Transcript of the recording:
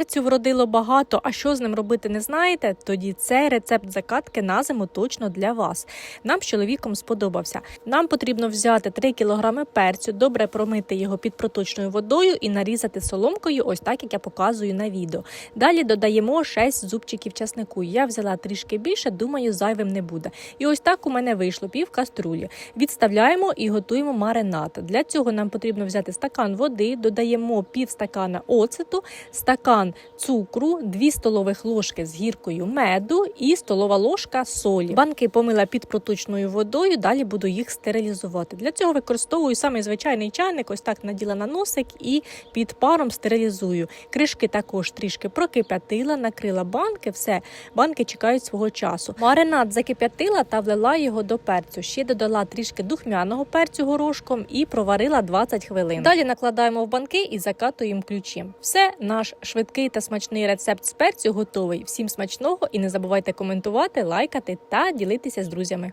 перцю вродило багато, а що з ним робити не знаєте? Тоді цей рецепт закатки на зиму точно для вас. Нам з чоловіком сподобався. Нам потрібно взяти 3 кг перцю, добре промити його під проточною водою і нарізати соломкою, ось так як я показую на відео. Далі додаємо 6 зубчиків часнику. Я взяла трішки більше, думаю, зайвим не буде. І ось так у мене вийшло пів каструлі. Відставляємо і готуємо маринад. Для цього нам потрібно взяти стакан води, додаємо пів стакана оцету, стакан цукру, 2 столових ложки з гіркою меду і столова ложка солі. Банки помила під проточною водою, далі буду їх стерилізувати. Для цього використовую самий звичайний чайник, ось так наділа на носик і під паром стерилізую. Кришки також трішки прокип'ятила, накрила банки, все, банки чекають свого часу. Маринад закип'ятила та влила його до перцю. Ще додала трішки духмяного перцю горошком і проварила 20 хвилин. Далі накладаємо в банки і закатуємо ключі. Все, наш швидкий та смачний рецепт з перцю готовий. Всім смачного і не забувайте коментувати, лайкати та ділитися з друзями.